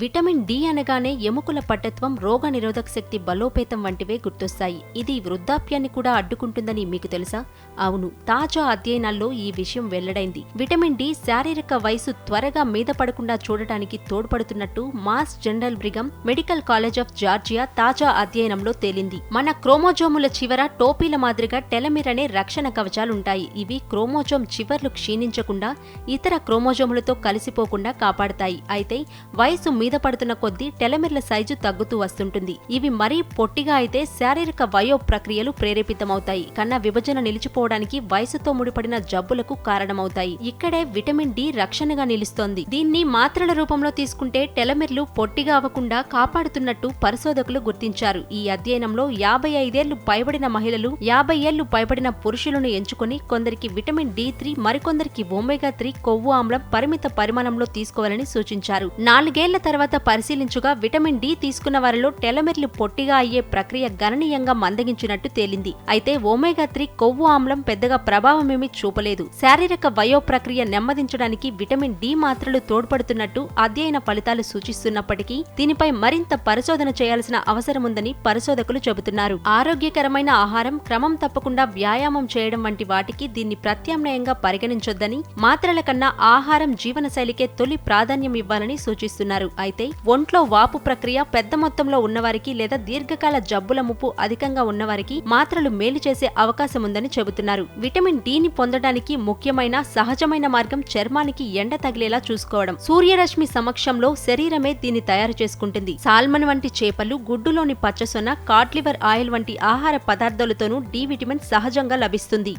Vitamin D అనగానే ఎముకల పట్టత్వం రోగ నిరోధక శక్తి బలోపేతం వంటివే గుర్తొస్తాయి. ఇది వృద్ధాప్యాన్ని కూడా అడ్డుకుంటుందని మీకు తెలుసా? అవును తాజా అధ్యయనాల్లో ఈ విషయం వెల్లడైంది. విటమిన్ డి శారీరక వయసు త్వరగా మీద పడకుండా చూడటానికి తోడ్పడుతున్నట్టు Mass General Brigham Medical College of Georgia తాజా అధ్యయనంలో తేలింది. మన క్రోమోజోముల చివర టోపీల మాదిరిగా టెలమిర్ అనే రక్షణ కవచాలుంటాయి. ఇవి క్రోమోజోమ్ చివర్లు క్షీణించకుండా ఇతర క్రోమోజోములతో కలిసిపోకుండా కాపాడతాయి. అయితే వయసు మీద పడుతున్న కొద్దీ టెలమెర్ల సైజు తగ్గుతూ వస్తుంటుంది. ఇవి మరీ పొట్టిగా అయితే శారీరక వయో ప్రక్రియలు ప్రేరేపితమవుతాయి. కన్నా విభజన నిలిచిపోవడానికి వయసుతో ముడిపడిన జబ్బులకు కారణమవుతాయి. ఇక్కడే విటమిన్ డి రక్షణగా నిలుస్తోంది. దీన్ని మాత్రల రూపంలో తీసుకుంటే టెలమిర్లు పొట్టిగా అవ్వకుండా కాపాడుతున్నట్టు పరిశోధకులు గుర్తించారు. ఈ అధ్యయనంలో యాభై ఐదేళ్ళు పైబడిన మహిళలు యాభై ఏళ్ళు పైబడిన పురుషులను ఎంచుకొని కొందరికి విటమిన్ డి త్రీ మరికొందరికి ఒమేగా త్రీ కొవ్వు ఆమ్లం పరిమిత పరిమాణంలో తీసుకోవాలని సూచించారు. నాలుగేళ్ళ తర్వాత పరిశీలించుగా విటమిన్ డి తీసుకున్న వారిలో టెలమెర్లు పొట్టిగా అయ్యే ప్రక్రియ గణనీయంగా మందగించినట్టు తేలింది. అయితే ఒమేగా త్రీ కొవ్వు ఆమ్లం పెద్దగా ప్రభావమేమీ చూపలేదు. శారీరక వయో ప్రక్రియ నెమ్మదించడానికి విటమిన్ డి మాత్రలు తోడ్పడుతున్నట్టు అధ్యయన ఫలితాలు సూచిస్తున్నప్పటికీ దీనిపై మరింత పరిశోధన చేయాల్సిన అవసరముందని పరిశోధకులు చెబుతున్నారు. ఆరోగ్యకరమైన ఆహారం క్రమం తప్పకుండా వ్యాయామం చేయడం వంటి వాటికి దీన్ని ప్రత్యామ్నాయంగా పరిగణించొద్దని మాత్రల కన్నా ఆహారం జీవనశైలికే తొలి ప్రాధాన్యం ఇవ్వాలని సూచిస్తున్నారు. అయితే ఒంట్లో వాపు ప్రక్రియ పెద్ద మొత్తంలో ఉన్నవారికి లేదా దీర్ఘకాల జబ్బుల ముప్పు అధికంగా ఉన్నవారికి మాత్రలు మేలు చేసే అవకాశం ఉందని చెబుతున్నారు. విటమిన్ డిని పొందడానికి ముఖ్యమైన సహజమైన మార్గం చర్మానికి ఎండ తగిలేలా చూసుకోవడం. సూర్యరశ్మి సమక్షంలో శరీరమే దీన్ని తయారు చేసుకుంటుంది. సాల్మన్ వంటి చేపలు గుడ్డులోని పచ్చసొన కాట్లివర్ ఆయిల్ వంటి ఆహార పదార్థాలతోనూ డి విటమిన్ సహజంగా లభిస్తుంది.